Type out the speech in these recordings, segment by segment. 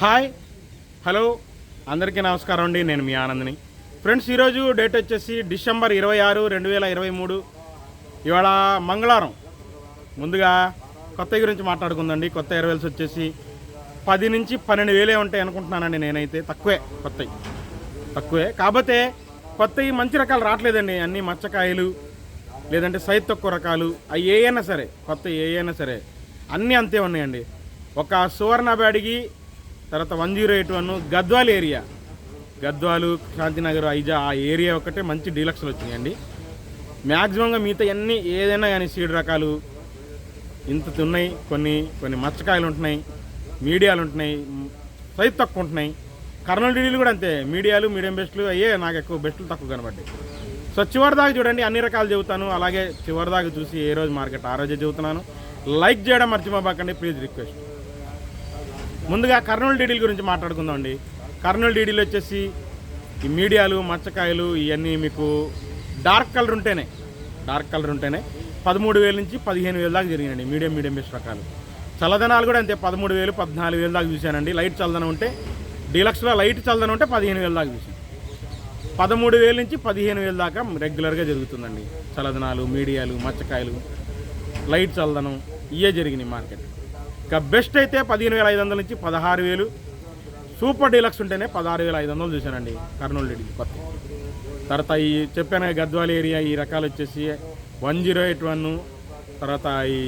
Hi. Hello. అందరికీ నమస్కారం అండి. నేను మీ ఆనందిని. ఫ్రెండ్స్ ఈరోజు డేట్ వచ్చేసి డిసెంబర్ ఇరవై ఆరు రెండు వేల ఇరవై మూడు. ఇవాళ మంగళవారం. ముందుగా కొత్త గురించి మాట్లాడుకుందండి. కొత్త ఎయిర్వేల్స్ వచ్చేసి పది నుంచి పన్నెండు వేలే ఉంటాయి అనుకుంటున్నానండి నేనైతే. తక్కువే కొత్తవి తక్కువే. కాకపోతే కొత్తవి మంచి రకాలు రావట్లేదండి. అన్నీ మచ్చకాయలు లేదంటే సైజ్ తక్కువ రకాలు. అవి ఏ అయినా సరే కొత్త ఏ అయినా సరే అన్నీ అంతే ఉన్నాయండి. ఒక సువర్ణ బ్యాడిగి తర్వాత one zero eight one Gadwal area. Gadwal Shantinagar Aiza ఆ ఏరియా ఒకటే మంచి డీలక్స్లు వచ్చినాయండి. మ్యాక్సిమంగా మిగతా అన్నీ ఏదైనా కానీ సీడ్ రకాలు ఇంత ఉన్నాయి కొన్ని కొన్ని మచ్చకాయలు ఉంటున్నాయి మీడియాలు ఉంటున్నాయి సైజ్ తక్కువ ఉంటున్నాయి. కర్నూలు డీడీలు కూడా అంతే మీడియాలు మీడియం బెస్ట్లు అయ్యే నాకు ఎక్కువ బెస్ట్లు తక్కువ కనబడ్డాయి. సో చివరి దాకా చూడండి అన్ని రకాలు చెబుతాను. అలాగే చివరి దాకా చూసి ఏ రోజు మార్కెట్ ఆ రోజే చెబుతున్నాను. లైక్ చేయడం మర్చిపోబాకండి ప్లీజ్ రిక్వెస్ట్. ముందుగా కర్నూలు డీడీల గురించి మాట్లాడుకుందాం అండి కర్నూలు డీడీలు వచ్చేసి ఈ మీడియాలు మచ్చకాయలు ఇవన్నీ మీకు డార్క్ కలర్ ఉంటేనే డార్క్ కలర్ ఉంటేనే పదమూడు వేల నుంచి పదిహేను వేల దాకా జరిగినండి మీడియం మీడియం బెస్ట్ రకాలు. చల్లదనాలు కూడా అంతే పదమూడు వేలు పద్నాలుగు వేల దాకా చూశానండి. లైట్ చల్లదనం ఉంటే డీలక్స్లో లైట్ చల్లదనం ఉంటే పదిహేను వేల దాకా చూశాను. పదమూడు వేల నుంచి పదిహేను వేల దాకా రెగ్యులర్గా జరుగుతుందండి. చల్లదనాలు మీడియాలు మచ్చకాయలు లైట్ చల్లదనం ఇవే జరిగినాయి మార్కెట్. ఇక బెస్ట్ అయితే పదిహేను వేల ఐదు వందల నుంచి పదహారు వేలు. సూపర్ డీలక్స్ ఉంటేనే పదహారు వేల ఐదు వందలు చూశానండి కర్నూలు రెడ్డి కొత్త. తర్వాత ఈ చెప్పాను గద్వాల ఏరియా ఈ రకాలు వచ్చేసి వన్ జీరో ఎయిట్ వన్ తర్వాత ఈ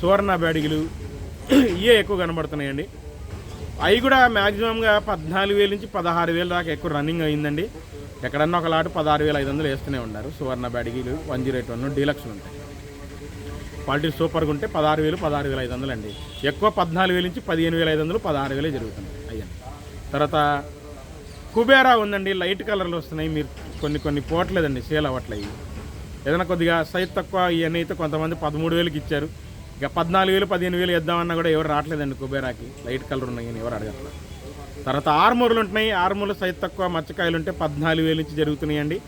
సువర్ణ బ్యాడిగిలు ఇవే ఎక్కువ కనబడుతున్నాయండి. అవి కూడా మ్యాక్సిమంగా పద్నాలుగు వేల నుంచి పదహారు వేల దాకా ఎక్కువ రన్నింగ్ అయిందండి. ఎక్కడన్నా ఒక లాటు పదహారు వేల ఐదు వందలు వేస్తూనే ఉన్నారు. సువర్ణ బ్యాడిగిలు వన్ జీరో ఎయిట్ వన్ డీలక్స్లు ఉంటాయి. క్వాలిటీ సూపర్గా ఉంటే పదహారు వేలు పదహారు వేల ఐదు వందలు అండి. ఎక్కువ పద్నాలుగు వేల నుంచి పదిహేను వేల ఐదు వందలు పదహారు వేలే జరుగుతుంది. అయ్యండి తర్వాత కుబేరా ఉందండి లైట్ కలర్లు వస్తున్నాయి. మీరు కొన్ని కొన్ని పోవట్లేదండి సేల్ అవ్వట్లేదు. ఏదైనా కొద్దిగా సైజ్ తక్కువ ఇవన్నీ అయితే కొంతమంది పదమూడు వేలకి ఇచ్చారు. ఇక పద్నాలుగు వేలు పదిహేను వేలు ఇద్దామన్నా కూడా ఎవరు రావట్లేదండి కుబేరాకి. లైట్ కలర్ ఉన్నాయి అని ఎవరు అడగట్లేదు. తర్వాత ఆర్మూర్లు ఉంటున్నాయి. ఆర్మూర్లు సైజ్ తక్కువ మచ్చకాయలు ఉంటే పద్నాలుగు వేలు నుంచి జరుగుతున్నాయండి.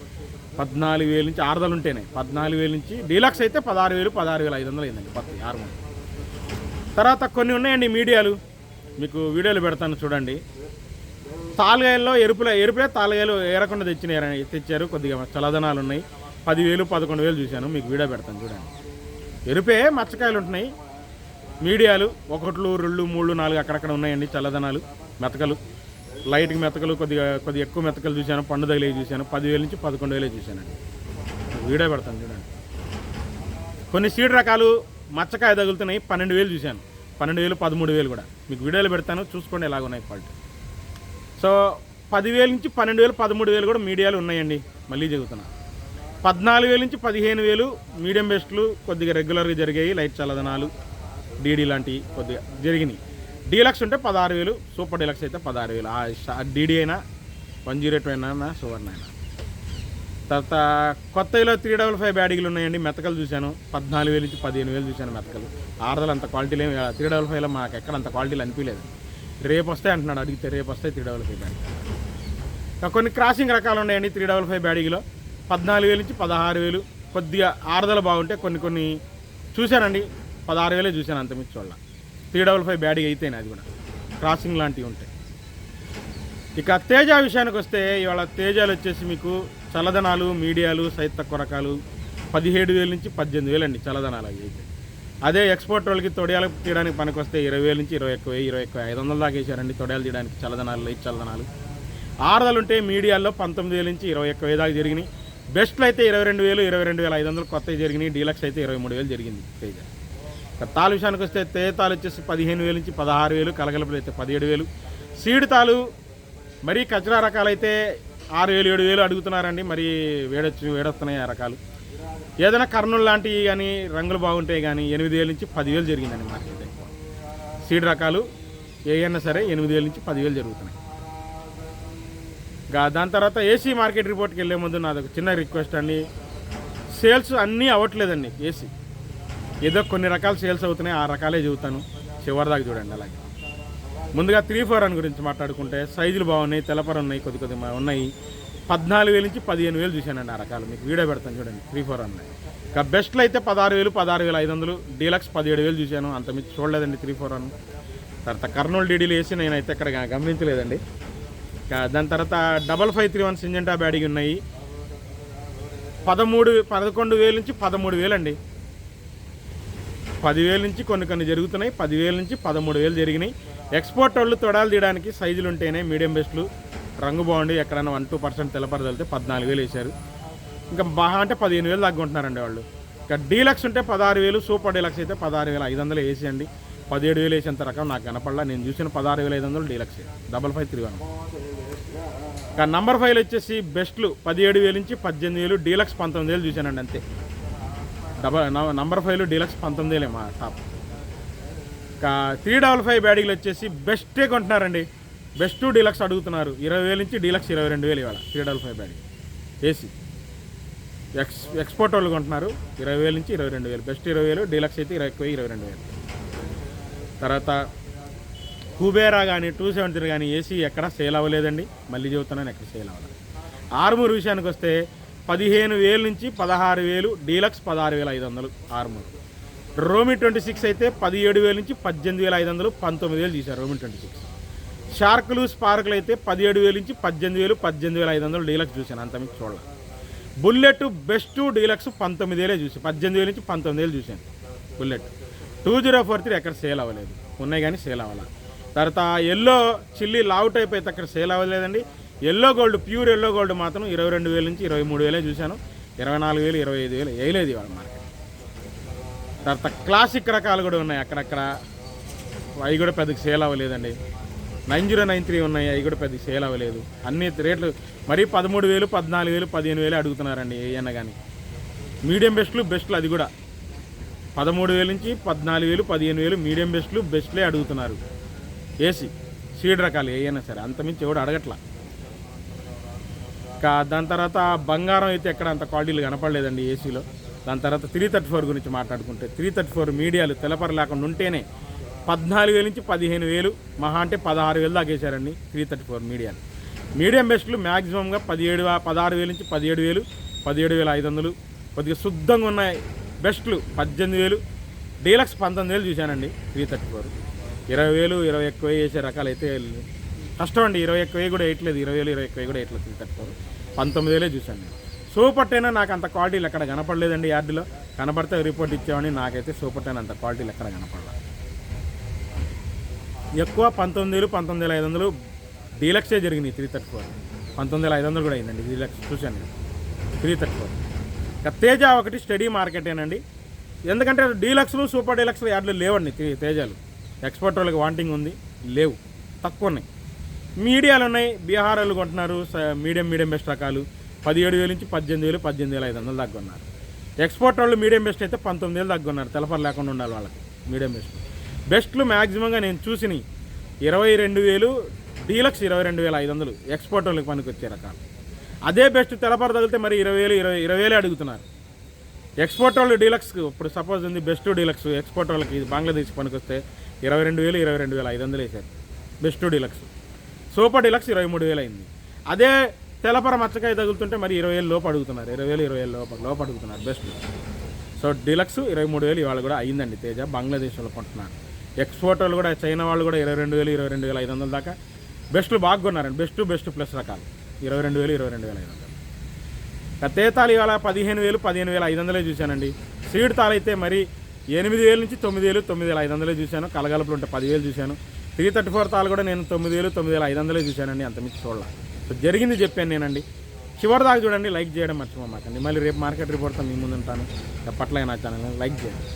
పద్నాలుగు వేల నుంచి ఆరుదలు ఉంటేనే. పద్నాలుగు వేలు నుంచి డీలక్స్ అయితే పదహారు వేలు పదహారు వేల ఐదు వందలు అయిందండి పత్తి ఆర్మూర్ తర్వాత కొన్ని ఉన్నాయండి మీడియాలు. మీకు వీడియోలు పెడతాను చూడండి. తాలుగాయల్లో ఎరుపుల ఎరుపులే తాలుగాయలు ఏరకుండా తెచ్చినారు తెచ్చారు. కొద్దిగా చల్లదనాలు ఉన్నాయి. పదివేలు పదకొండు వేలు చూశాను. మీకు వీడియో పెడతాను చూడండి. ఎరుపే మచ్చకాయలు ఉంటున్నాయి. మీడియాలు ఒకట్లు రెండు మూడు నాలుగు అక్కడక్కడ ఉన్నాయండి చల్లదనాలు మెతకలు. లైట్కి మెతకలు కొద్దిగా కొద్దిగా ఎక్కువ మెతకలు చూశాను పండు తగిలే చూశాను. పదివేల నుంచి పదకొండు వేలే చూశానండి. వీడియో పెడతాను చూడండి. కొన్ని సీడ్ రకాలు మచ్చకాయ తగులుతున్నాయి పన్నెండు వేలు చూశాను. పన్నెండు వేలు పదమూడు వేలు కూడా. మీకు వీడియోలు పెడతాను చూసుకోండి ఎలాగ ఉన్నాయి క్వాలిటీ. సో పదివేల నుంచి పన్నెండు వేలు పదమూడు వేలు కూడా మీడియాలు ఉన్నాయండి. మళ్ళీ చెబుతున్నా. పద్నాలుగు వేల నుంచి పదిహేను వేలు మీడియం బెస్ట్లు కొద్దిగా రెగ్యులర్గా జరిగాయి లైట్ చల్లదనాలు డీడీ లాంటివి కొద్దిగా జరిగినాయి. డీలక్స్ ఉంటే పదహారు వేలు సూపర్ డీలక్స్ అయితే పదహారు వేలు. డీడీ అయినా వన్ జీరో ఎయిట్ అయినా సువర్ణ అయినా. తర్వాత కొత్తలో త్రీ డబల్ ఫైవ్ బ్యాడీలు ఉన్నాయండి మెతకలు చూశాను. పద్నాలుగు వేలు నుంచి పదిహేను వేలు చూశాను మెతకలు. ఆరుదలు అంత క్వాలిటీలు ఏమి త్రీ డబల్ ఫైవ్లో మాకు ఎక్కడ అంత క్వాలిటీలు అనిపించలేదు. రేపు వస్తాయి అంటున్నాడు అడిగితే రేపు వస్తాయి త్రీ డబల్ ఫైవ్ బ్యాడీ. కొన్ని క్రాసింగ్ రకాలు ఉన్నాయండి త్రీ డబల్ ఫైవ్ బ్యాడిగిలో పద్నాలుగు వేలు నుంచి పదహారు వేలు. కొద్దిగా ఆరుదల బాగుంటే కొన్ని కొన్ని చూశానండి. పదహారు వేలే చూశాను అంతమించి చూడాలి త్రీ డబల్ ఫైవ్ బ్యాడిగ్ అయితేనే అది కూడా. క్రాసింగ్ లాంటివి ఉంటాయి. ఇక తేజ విషయానికి వస్తే ఇవాళ తేజాలు వచ్చేసి మీకు చల్లదనాలు మీడియాలు సైత కొరకాలు పదిహేడు వేల నుంచి పద్దెనిమిది వేలు అండి చల్లదనాలు అవి అయితే. అదే ఎక్స్పోర్ట్ వాళ్ళకి తొడియాలు తీయడానికి పనికి వస్తే ఇరవై వేల నుంచి ఇరవై ఎక్కువ ఇరవై ఎక్కువ ఐదు వందల దాకా వేసారండి తొడియాలు తీయడానికి చల్లదనాలు లైట్ చల్లదనాలు. ఆరుదలు ఉంటే మీడియాల్లో పంతొమ్మిది వేల నుంచి ఇరవై ఎక్కువ దాకా జరిగినాయి. బెస్ట్లు అయితే ఇరవై రెండు వేలు ఇరవై రెండు వేల ఐదు వందలు కొత్తవి జరిగినాయి. డీలక్స్ అయితే ఇరవై మూడు వేలు జరిగింది తేజ. తాలు విషయానికి వస్తే తేతాలు వచ్చేసి పదిహేను వేలు నుంచి పదహారు వేలు కలగలుపులు అయితే పదిహేడు వేలు. సీడు తాలు మరీ కచరా రకాలైతే ఆరు వేలు ఏడు వేలు అడుగుతున్నారండి. మరి వేడొచ్చు వేడొస్తున్నాయి ఆ రకాలు. ఏదైనా కర్నూలు లాంటివి కానీ రంగులు బాగుంటాయి కానీ ఎనిమిది వేల నుంచి పదివేలు జరిగిందండి మార్కెట్ సీడ్ రకాలు ఏవైనా సరే ఎనిమిది వేల నుంచి పదివేలు జరుగుతున్నాయి. దాని తర్వాత ఏసీ మార్కెట్ రిపోర్ట్కి వెళ్ళే ముందు నాది ఒక చిన్న రిక్వెస్ట్ అండి. సేల్స్ అన్నీ అవ్వట్లేదండి ఏసీ. ఏదో కొన్ని రకాల సేల్స్ అవుతున్నాయి ఆ రకాలే చెబుతాను. చివరిదాకా చూడండి అలాగే. ముందుగా త్రీ ఫోర్ అని గురించి మాట్లాడుకుంటే సైజులు బాగున్నాయి తెలపర ఉన్నాయి కొద్ది కొద్ది ఉన్నాయి. పద్నాలుగు వేల నుంచి పదిహేను వేలు చూశానండి ఆ రకాలు. మీకు వీడియో పెడతాను చూడండి త్రీ ఫోర్ ఉన్నాయి ఇంకా బెస్ట్లో అయితే పదహారు వేలు పదహారు వేల ఐదు వందలు. డీలక్స్ పదిహేడు వేలు చూశాను. అంత మించి చూడలేదండి త్రీ ఫోర్ వన్ తర్వాత కర్నూలు డీడీలు వేసి నేనైతే ఇక్కడ గమనించలేదండి. ఇంకా దాని తర్వాత double five three one Syngenta బ్యాడీకి ఉన్నాయి. పదమూడు పదకొండు వేలు నుంచి పదమూడు వేలు అండి పదివేల నుంచి కొన్ని కొన్ని జరుగుతున్నాయి. పదివేల నుంచి పదమూడు వేలు జరిగినాయి. ఎక్స్పోర్ట్ వాళ్ళు తొడాలు తీయడానికి సైజులు ఉంటేనే మీడియం బెస్ట్లు. రంగు బాగుండి ఎక్కడైనా వన్ టూ పర్సెంట్ తెల్లపరదలితే పద్నాలుగు వేలు వేశారు. ఇంకా బాగా అంటే పదిహేను వేలు తగ్గుంటున్నారండి వాళ్ళు. ఇంకా డీలక్స్ ఉంటే పదహారు వేలు సూపర్ డీలక్స్ అయితే పదహారు వేల ఐదు వందలు వేసేయండి. పదిహేడు వేలు వేసేంత రకం నాకు కనపడలా. నేను చూసిన పదహారు వేల ఐదు వందలు deluxe. Double five three one. ఇంకా నంబర్ ఫైవ్ వచ్చేసి బెస్ట్లు పదిహేడు వేలు నుంచి పద్దెనిమిది వేలు డీలక్స్ పంతొమ్మిది వేలు చూశానండి అంతే. డబల్ నంబర్ ఫైవ్లో డీలక్స్ పంతొమ్మిది వేలే మా టాప్ ఇంకా త్రీ డబల్ ఫైవ్ బ్యాడీలు వచ్చేసి బెస్టే కొంటున్నారండి. బెస్ట్ డీలక్స్ అడుగుతున్నారు. ఇరవై వేలు నుంచి డీలక్స్ ఇరవై రెండు వేలు ఇవాళ three double five బ్యాడీ. AC X export వాళ్ళు కొంటున్నారు. ఇరవై వేలు నుంచి ఇరవై రెండు వేలు. బెస్ట్ ఇరవై వేలు డీలక్స్ అయితే ఇరవై ఎక్కువ ఇరవై రెండు వేలు. తర్వాత కుబేరా కానీ టూ సెవెంటీ కానీ ఏసీ ఎక్కడ సేల్ అవ్వలేదండి. మళ్ళీ చెబుతున్నాను ఎక్కడ సేల్ అవ్వలేదు. ఆర్మూర్ విషయానికి వస్తే పదిహేను వేలు నుంచి పదహారు వేలు డీలక్స్ పదహారు వేల ఐదు వందలు ఆర్మర్. రోమి ట్వంటీ సిక్స్ అయితే పదిహేడు వేల నుంచి పద్దెనిమిది వేల ఐదు వందలు పంతొమ్మిది వేలు తీశారు రోమి ట్వంటీ సిక్స్. షార్కులు స్పార్కులు అయితే పదిహేడు వేలు నుంచి పద్దెనిమిది వేలు పద్దెనిమిది వేల ఐదు వందలు డీలక్స్ చూశాను అంత మీకు చూడాలి. బుల్లెట్ బెస్ట్ డీలక్స్ పంతొమ్మిది వేలే చూసి పద్దెనిమిది వేల నుంచి పంతొమ్మిది వేలు చూశాను bullet. Two zero four three ఎక్కడ సేల్ అవ్వలేదు ఉన్నాయి కానీ సేల్ అవ్వాలి. తర్వాత ఎల్లో చిల్లీ లావు టైప్ అయితే అక్కడ సేల్ అవ్వలేదండి. Yellow gold pure yellow gold మాత్రం ఇరవై రెండు వేల నుంచి ఇరవై మూడు వేలే చూశాను. ఇరవై నాలుగు వేలు ఇరవై ఐదు వేలు వేయలేదు ఇవాళ మార్కెట్ తర్వాత క్లాసిక్ రకాలు కూడా ఉన్నాయి అక్కడక్కడ. అవి కూడా పెద్దగా సేల్ అవ్వలేదండి. నైన్ జీరో నైన్ త్రీ ఉన్నాయి అవి కూడా పెద్ద సేల్ అవ్వలేదు. అన్ని రేట్లు మరీ పదమూడు వేలు పద్నాలుగు వేలు పదిహేను వేలు అడుగుతున్నారండి ఏమైనా కానీ మీడియం బెస్ట్లు బెస్ట్లు అది కూడా. పదమూడు వేలు నుంచి పద్నాలుగు వేలు పదిహేను వేలు మీడియం బెస్ట్లు బెస్ట్లే అడుగుతున్నారు. ఏసీ సీడ్ రకాలు ఏమైనా సరే అంతమించి ఎవడు అడగట్లా. ఇంకా దాని తర్వాత బంగారం అయితే ఎక్కడ అంత క్వాలిటీలు కనపడలేదండి ఏసీలో. దాని తర్వాత త్రీ థర్టీ ఫోర్ గురించి మాట్లాడుకుంటే త్రీ థర్టీ ఫోర్ మీడియాలు తెలపర లేకుండా ఉంటేనే పద్నాలుగు వేలు నుంచి పదిహేను వేలు మహా అంటే పదహారు వేలు దాకేశారండి త్రీ థర్టీ ఫోర్ మీడియాలు మీడియం బెస్ట్లు మ్యాక్సిమంగా పదిహేడు పదహారు వేలు నుంచి పదిహేడు వేలు పదిహేడు వేల ఐదు వందలు కొద్దిగా శుద్ధంగా ఉన్నాయి బెస్ట్లు పద్దెనిమిది వేలు డీలక్స్ పంతొమ్మిది వేలు చూశానండి త్రీ థర్టీ ఫోర్ ఇరవై వేలు ఇరవై ఎక్కువ వేసే రకాలు అయితే కష్టం అండి. ఇరవై ఎక్కువ కూడా వేయట్లేదు. ఇరవై వేలు ఇరవై ఎక్కువ కూడా వేయట్లేదు త్రీ థర్టీ ఫోర్ పంతొమ్మిది వేలే చూశాను నేను. సూపర్ టెన్ నాకు అంత క్వాలిటీలు ఎక్కడ కనపడలేదండి యార్డులో. కనపడితే రిపోర్ట్ ఇచ్చామని నాకైతే సూపర్ టెన్ అంత క్వాలిటీలు ఎక్కడ కనపడలేదు ఎక్కువ పంతొమ్మిది వేలు పంతొమ్మిది వేల ఐదు వందలు డీలక్సే జరిగినాయి త్రీ థర్టీ ఫోర్. పంతొమ్మిది వేల ఐదు వందలు కూడా అయిందండి డీలక్స్ చూశాను నేను. Three thirty four. ఇక తేజ ఒకటి స్టడీ మార్కెటేనండి. ఎందుకంటే డీలక్స్లు సూపర్ డీలక్స్లు యాడ్లు లేవండి తేజాలు. ఎక్స్పోర్ట్ వాళ్ళకి వాంటింగ్ ఉంది లేవు. తక్కువ ఉన్నాయి. మీడియాలు ఉన్నాయి బీహార్ వాళ్ళు కొంటున్నారు స- మీడియం మీడియం బెస్ట్ రకాలు. పదిహేడు వేలు నుంచి పద్దెనిమిది వేలు పద్దెనిమిది వేల ఐదు వందలు తగ్గున్నారు ఉన్నారు. ఎక్స్పోర్ట్ వాళ్ళు మీడియం బెస్ట్ అయితే పంతొమ్మిది వేలు తగ్గున్నారు ఉన్నారు. తెలపర లేకుండా ఉండాలి వాళ్ళకి మీడియం బెస్ట్. బెస్ట్లు మ్యాక్సిమంగా నేను చూసినవి. ఇరవై రెండు వేలు డీలక్స్ ఇరవై రెండు వేల ఐదు వందలు ఎక్స్పోర్ట్ వాళ్ళకి పనికి వచ్చే రకాలు. అదే బెస్ట్ తెలపర తగిలితే మరి ఇరవై వేలు ఇరవై ఇరవై వేలే అడుగుతున్నారు. ఎక్స్పోర్ట్ వాళ్ళు డీలక్స్ ఇప్పుడు సపోజ్ ఉంది బెస్ట్ డీలక్స్ ఎక్స్పోర్ట్ వాళ్ళకి బంగ్లాదేశ్ పనికి వస్తే ఇరవై రెండు వేలు ఇరవై రెండు వేల ఐదు వందలు వేశారు. Best deluxe. సూపర్ డీలక్స్ ఇరవై మూడు వేలు అయింది. అదే తెలపర మచ్చకాయ తగులుతుంటే మరి ఇరవై వేలు లోపు అడుగుతున్నారు. ఇరవై వేలు ఇరవై వేలు లోపు లోపు అడుగుతున్నారు బెస్ట్. సో డీలక్స్ ఇరవై మూడు వేలు ఇవాళ కూడా అయిందండి తేజ. బంగ్లాదేశ్ వాళ్ళు కొంటున్నారు. ఎక్స్పోర్ట్ వాళ్ళు కూడా చైనా వాళ్ళు కూడా ఇరవై రెండు వేలు ఇరవై రెండు వేల ఐదు వందల దాకా బెస్ట్లు బాగా కొన్నారండి. బెస్ట్ బెస్ట్ ప్లస్ రకాలు. ఇరవై రెండు వేలు ఇరవై రెండు వేల ఐదు వందలు. తేతాలు ఇవాళ పదిహేను వేలు పదిహేను వేల ఐదు వందలే చూశానండి. సీడ్ తాలైతే మరి ఎనిమిది వేలు నుంచి తొమ్మిది వేలు తొమ్మిది వేల ఐదు వందలే చూశాను. కలగలుపులు ఉంటే పదివేలు చూశాను. త్రీ థర్టీ ఫోర్ తాలు కూడా నేను తొమ్మిది వేలు తొమ్మిది వేల ఐదు వందలే చూశానండి. అంత మించి చూడాల. సో జరిగింది చెప్పాను నేనండి. చివరి దాకా చూడండి లైక్ చేయడం మర్చిపోమాకండి. మళ్ళీ రేపు మార్కెట్ రిపోర్ట్తో మీ ముందు ఉంటాను ఎప్పట్లే నా ఛానల్ లైక్ చేయండి.